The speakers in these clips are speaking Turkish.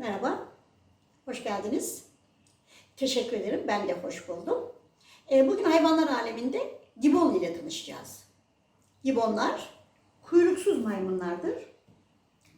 Merhaba, hoş geldiniz. Teşekkür ederim, ben de hoş buldum. Ee, bugün hayvanlar aleminde gibon ile tanışacağız. Gibonlar kuyruksuz maymunlardır.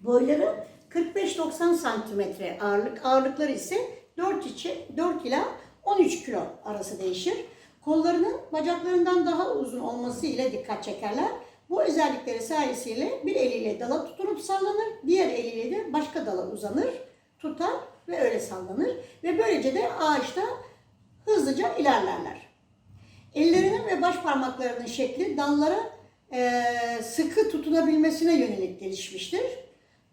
Boyları 45-90 santimetre ağırlık, ağırlıkları ise 4, içi, 4 ila 13 kilo arası değişir. Kollarının bacaklarından daha uzun olması ile dikkat çekerler. Bu özellikleri sayesinde bir eliyle dala tutunup sallanır, diğer eliyle de başka dala uzanır, tutar ve öyle sallanır. Ve böylece de ağaçta hızlıca ilerlerler. Ellerinin ve baş parmaklarının şekli dallara eee, sıkı tutunabilmesine yönelik gelişmiştir.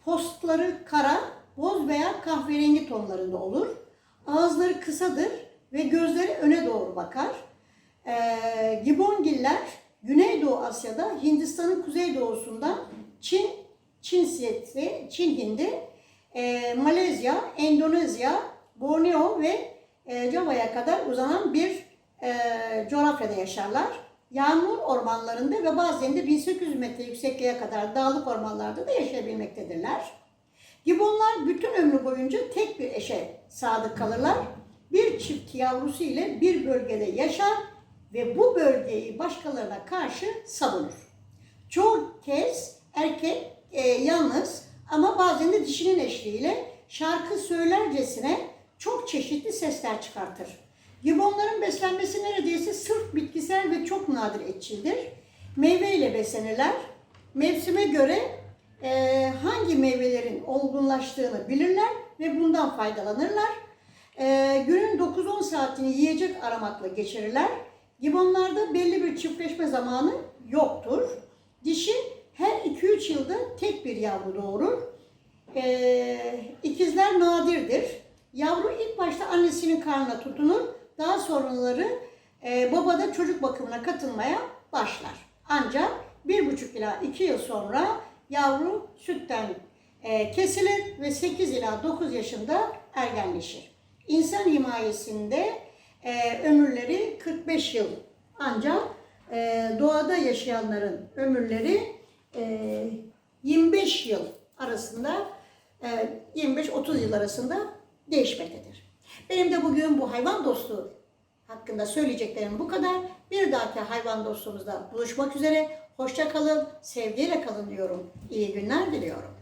Postları kara, boz veya kahverengi tonlarında olur. Ağızları kısadır ve gözleri öne doğru bakar. Ee, Gibongiller Güneydoğu Asya'da Hindistan'ın kuzeydoğusundan Çin, Çin Siyeti, Çin Hindi, e, Malezya, Endonezya, Borneo ve e, Java'ya kadar uzanan bir e, coğrafyada yaşarlar. Yağmur ormanlarında ve bazen de 1800 metre yüksekliğe kadar dağlık ormanlarda da yaşayabilmektedirler. Gibonlar bütün ömrü boyunca tek bir eşe sadık kalırlar. Bir çift yavrusu ile bir bölgede yaşar ve bu bölgeyi başkalarına karşı savunur. Çoğu kez erkek e, yalnız ama bazen de dişinin eşliğiyle şarkı söylercesine çok çeşitli sesler çıkartır. Gibonların beslenmesi neredeyse sırf bitkisel ve çok nadir etçildir. Meyve ile beslenirler. Mevsime göre e, hangi meyvelerin olgunlaştığını bilirler ve bundan faydalanırlar. E, günün 9-10 saatini yiyecek aramakla geçirirler. Gibonlarda belli bir çiftleşme zamanı yoktur. Dişi her 2-3 yılda tek bir yavru doğurur. E, ikizler nadirdir. Yavru ilk başta annesinin karnına tutunur. Daha sonraları e, babada çocuk bakımına katılmaya başlar. Ancak bir buçuk ila iki yıl sonra yavru sütten e, kesilir ve 8 ila 9 yaşında ergenleşir. İnsan himayesinde e, ömürleri 45 yıl ancak e, doğada yaşayanların ömürleri e, 25 yıl arasında e, 25-30 yıl arasında değişmektedir. Benim de bugün bu hayvan dostu hakkında söyleyeceklerim bu kadar. Bir dahaki hayvan dostumuzda buluşmak üzere. Hoşça kalın, sevgiyle kalın diyorum. İyi günler diliyorum.